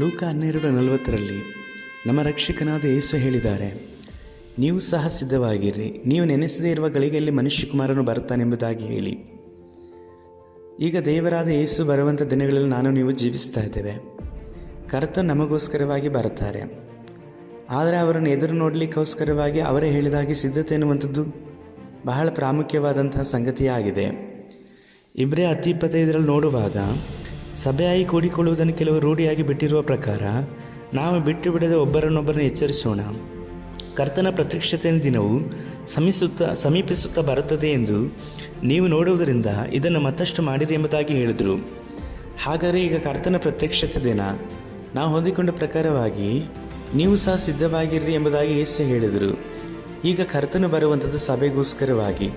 ಲೂಕ ಹನ್ನೆರಡು ನಲವತ್ತರಲ್ಲಿ ನಮ್ಮ ರಕ್ಷಕನಾದ ಯೇಸು ಹೇಳಿದ್ದಾರೆ, ನೀವು ಸಹ ಸಿದ್ಧವಾಗಿರ್ರಿ ನೀವು ನೆನೆಸದೇ ಇರುವ ಗಳಿಗೆಯಲ್ಲಿ ಮನುಷ್ಯಕುಮಾರನು ಬರ್ತಾನೆಂಬುದಾಗಿ ಹೇಳಿ. ಈಗ ದೇವರಾದ ಯೇಸು ಬರುವಂಥ ದಿನಗಳಲ್ಲಿ ನಾನು ನೀವು ಜೀವಿಸ್ತಾ ಇದ್ದೇವೆ. ಕರ್ತ ನಮಗೋಸ್ಕರವಾಗಿ ಬರುತ್ತಾರೆ. ಆದರೆ ಅವರನ್ನು ಎದುರು ನೋಡಲಿಕ್ಕೋಸ್ಕರವಾಗಿ ಅವರೇ ಹೇಳಿದಾಗೆ ಸಿದ್ಧತೆ ಎನ್ನುವಂಥದ್ದು ಬಹಳ ಪ್ರಾಮುಖ್ಯವಾದಂತಹ ಸಂಗತಿಯಾಗಿದೆ. ಇಬ್ಬರೇ ಹತ್ತು ಇಪ್ಪತ್ತೈದರಲ್ಲಿ ನೋಡುವಾಗ ಸಭೆಯಾಗಿ ಕೂಡಿಕೊಳ್ಳುವುದನ್ನು ಕೆಲವು ರೂಢಿಯಾಗಿ ಬಿಟ್ಟಿರುವ ಪ್ರಕಾರ, ನಾವು ಬಿಟ್ಟು ಬಿಡದೆ ಒಬ್ಬರನ್ನೊಬ್ಬರನ್ನು ಎಚ್ಚರಿಸೋಣ. ಕರ್ತನ ಪ್ರತ್ಯಕ್ಷತೆಯ ದಿನವು ಸಮೀಸುತ್ತಾ ಸಮೀಪಿಸುತ್ತಾ ಬರುತ್ತದೆ ಎಂದು ನೀವು ನೋಡುವುದರಿಂದ ಇದನ್ನು ಮತ್ತಷ್ಟು ಮಾಡಿರಿ ಎಂಬುದಾಗಿ ಹೇಳಿದರು. ಹಾಗಾದರೆ ಈಗ ಕರ್ತನ ಪ್ರತ್ಯಕ್ಷತೆ ದಿನ. ನಾವು ಹೊಂದಿಕೊಂಡ ಪ್ರಕಾರವಾಗಿ ನೀವು ಸಹ ಸಿದ್ಧವಾಗಿರ್ರಿ ಎಂಬುದಾಗಿ ಯೇಸು ಹೇಳಿದರು. ಈಗ ಕರ್ತನು ಬರುವಂಥದ್ದು ಸಭೆಗೋಸ್ಕರವಾಗಿ,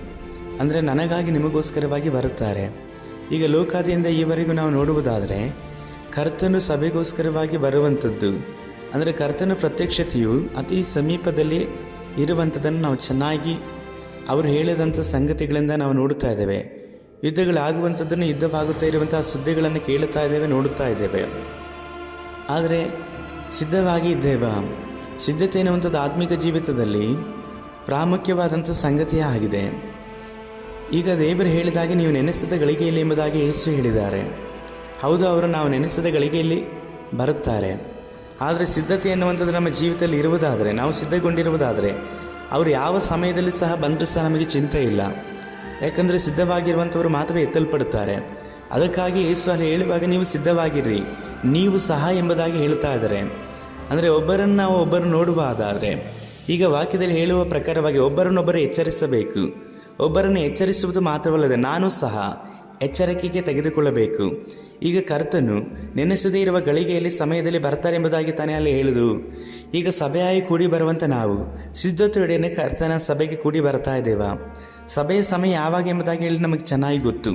ಅಂದರೆ ನನಗಾಗಿ ನಿಮಗೋಸ್ಕರವಾಗಿ ಬರುತ್ತಾರೆ. ಈಗ ಲೋಕಾದಿಯಿಂದ ಈವರೆಗೂ ನಾವು ನೋಡುವುದಾದರೆ, ಕರ್ತನು ಸಭೆಗೋಸ್ಕರವಾಗಿ ಬರುವಂಥದ್ದು, ಅಂದರೆ ಕರ್ತನ ಪ್ರತ್ಯಕ್ಷತೆಯು ಅತಿ ಸಮೀಪದಲ್ಲಿ ಇರುವಂಥದ್ದನ್ನು ನಾವು ಚೆನ್ನಾಗಿ ಅವರು ಹೇಳಿದಂಥ ಸಂಗತಿಗಳಿಂದ ನಾವು ನೋಡುತ್ತಾ ಇದ್ದೇವೆ. ಯುದ್ಧಗಳಾಗುವಂಥದ್ದನ್ನು ಯುದ್ಧವಾಗುತ್ತಾ ಇರುವಂತಹ ಸುದ್ದಿಗಳನ್ನು ಕೇಳುತ್ತಾ ಇದ್ದೇವೆ, ನೋಡುತ್ತಾ ಇದ್ದೇವೆ. ಆದರೆ ಸಿದ್ಧವಾಗಿ ಇದ್ದೇವಾ? ಸಿದ್ಧತೆ ಎನ್ನುವಂಥದ್ದು ಆತ್ಮಿಕ ಜೀವಿತದಲ್ಲಿ ಪ್ರಾಮುಖ್ಯವಾದಂಥ ಸಂಗತಿಯೇ ಆಗಿದೆ. ಈಗ ದೇವರು ಹೇಳಿದಾಗೆ ನೀವು ನೆನೆಸಿದ ಗಳಿಗೆಯಲ್ಲಿ ಎಂಬುದಾಗಿ ಯೇಸು ಹೇಳಿದ್ದಾರೆ. ಹೌದು, ಅವರು ನಾವು ನೆನೆಸಿದ ಗಳಿಗೆಯಲ್ಲಿ ಬರುತ್ತಾರೆ. ಆದರೆ ಸಿದ್ಧತೆ ಎನ್ನುವಂಥದ್ದು ನಮ್ಮ ಜೀವಿತದಲ್ಲಿ ಇರುವುದಾದರೆ, ನಾವು ಸಿದ್ಧಗೊಂಡಿರುವುದಾದರೆ, ಅವರು ಯಾವ ಸಮಯದಲ್ಲಿ ಸಹ ಬಂದರೂ ಸಹ ನಮಗೆ ಚಿಂತೆ ಇಲ್ಲ. ಯಾಕಂದರೆ ಸಿದ್ಧವಾಗಿರುವಂಥವರು ಮಾತ್ರ ಎತ್ತಲ್ಪಡುತ್ತಾರೆ. ಅದಕ್ಕಾಗಿ ಯೇಸು ಅಲ್ಲಿ ಹೇಳುವಾಗ ನೀವು ಸಿದ್ಧವಾಗಿರ್ರಿ, ನೀವು ಸಹ ಎಂಬುದಾಗಿ ಹೇಳ್ತಾ ಇದ್ದಾರೆ. ಅಂದರೆ ಒಬ್ಬರನ್ನು ನಾವು ಒಬ್ಬರು ನೋಡುವುದಾದರೆ, ಈಗ ವಾಕ್ಯದಲ್ಲಿ ಹೇಳುವ ಪ್ರಕಾರವಾಗಿ ಒಬ್ಬರನ್ನೊಬ್ಬರು ಎಚ್ಚರಿಸಬೇಕು. ಒಬ್ಬರನ್ನು ಎಚ್ಚರಿಸುವುದು ಮಾತ್ರವಲ್ಲದೆ ನಾನು ಸಹ ಎಚ್ಚರಿಕೆಗೆ ತೆಗೆದುಕೊಳ್ಳಬೇಕು. ಈಗ ಕರ್ತನು ನೆನೆಸದೇ ಇರುವ ಗಳಿಗೆಯಲ್ಲಿ ಸಮಯದಲ್ಲಿ ಬರ್ತಾರೆ ಎಂಬುದಾಗಿ ತಾನೇ ಅಲ್ಲಿ ಹೇಳಿದರು ಈಗ ಸಭೆಯಾಗಿ ಕೂಡಿ ಬರುವಂತೆ ನಾವು ಸಿದ್ಧತೆಯೊಡನೆ ಕರ್ತನ ಸಭೆಗೆ ಕೂಡಿ ಬರ್ತಾ ಇದ್ದೇವಾ? ಸಭೆಯ ಸಮಯ ಯಾವಾಗ ಎಂಬುದಾಗಿ ಹೇಳಿ ನಮಗೆ ಚೆನ್ನಾಗಿ ಗೊತ್ತು.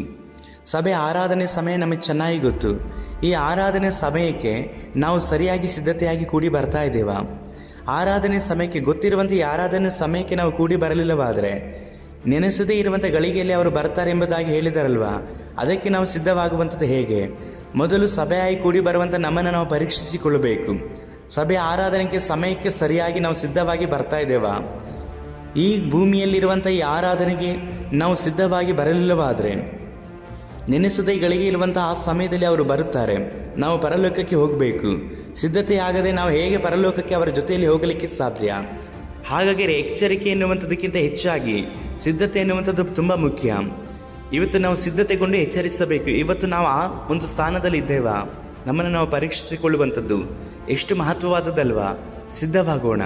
ಸಭೆ ಆರಾಧನೆ ಸಮಯ ನಮಗೆ ಚೆನ್ನಾಗಿ ಗೊತ್ತು. ಈ ಆರಾಧನೆ ಸಮಯಕ್ಕೆ ನಾವು ಸರಿಯಾಗಿ ಸಿದ್ಧತೆಯಾಗಿ ಕೂಡಿ ಬರ್ತಾ ಇದ್ದೇವಾ? ಆರಾಧನೆ ಸಮಯಕ್ಕೆ ಗೊತ್ತಿರುವಂತೆ ಆರಾಧನೆ ಸಮಯಕ್ಕೆ ನಾವು ಕೂಡಿ ಬರಲಿಲ್ಲವಾದರೆ ನೆನೆಸದೇ ಇರುವಂಥ ಗಳಿಗೆಯಲ್ಲಿ ಅವರು ಬರ್ತಾರೆ ಎಂಬುದಾಗಿ ಹೇಳಿದಾರಲ್ವಾ? ಅದಕ್ಕೆ ನಾವು ಸಿದ್ಧವಾಗುವಂಥದ್ದು ಹೇಗೆ? ಮೊದಲು ಸಭೆಯಾಗಿ ಕೂಡಿ ಬರುವಂಥ ನಮ್ಮನ್ನು ನಾವು ಪರೀಕ್ಷಿಸಿಕೊಳ್ಳಬೇಕು. ಸಭೆ ಆರಾಧನೆಗೆ ಸಮಯಕ್ಕೆ ಸರಿಯಾಗಿ ನಾವು ಸಿದ್ಧವಾಗಿ ಬರ್ತಾ ಇದ್ದೇವಾ? ಈ ಭೂಮಿಯಲ್ಲಿರುವಂಥ ಈ ಆರಾಧನೆಗೆ ನಾವು ಸಿದ್ಧವಾಗಿ ಬರಲಿಲ್ಲವಾದರೆ? ನೆನೆಸದೇ ಗಳಿಗೆ ಇರುವಂಥ ಆ ಸಮಯದಲ್ಲಿ ಅವರು ಬರುತ್ತಾರೆ. ನಾವು ಪರಲೋಕಕ್ಕೆ ಹೋಗಬೇಕು. ಸಿದ್ಧತೆಯಾಗದೆ ನಾವು ಹೇಗೆ ಪರಲೋಕಕ್ಕೆ ಅವರ ಜೊತೆಯಲ್ಲಿ ಹೋಗಲಿಕ್ಕೆ ಸಾಧ್ಯ? ಹಾಗಾಗಿ ಎಚ್ಚರಿಕೆ ಎನ್ನುವಂಥದ್ದಕ್ಕಿಂತ ಹೆಚ್ಚಾಗಿ ಸಿದ್ಧತೆ ಎನ್ನುವಂಥದ್ದು ತುಂಬ ಮುಖ್ಯ. ಇವತ್ತು ನಾವು ಸಿದ್ಧತೆಗೊಂಡು ಎಚ್ಚರಿಸಬೇಕು. ಇವತ್ತು ನಾವು ಆ ಒಂದು ಸ್ಥಾನದಲ್ಲಿ ಇದ್ದೇವಾ. ನಮ್ಮನ್ನು ನಾವು ಪರೀಕ್ಷಿಸಿಕೊಳ್ಳುವಂಥದ್ದು ಎಷ್ಟು ಮಹತ್ವವಾದದ್ದಲ್ವಾ? ಸಿದ್ಧವಾಗೋಣ.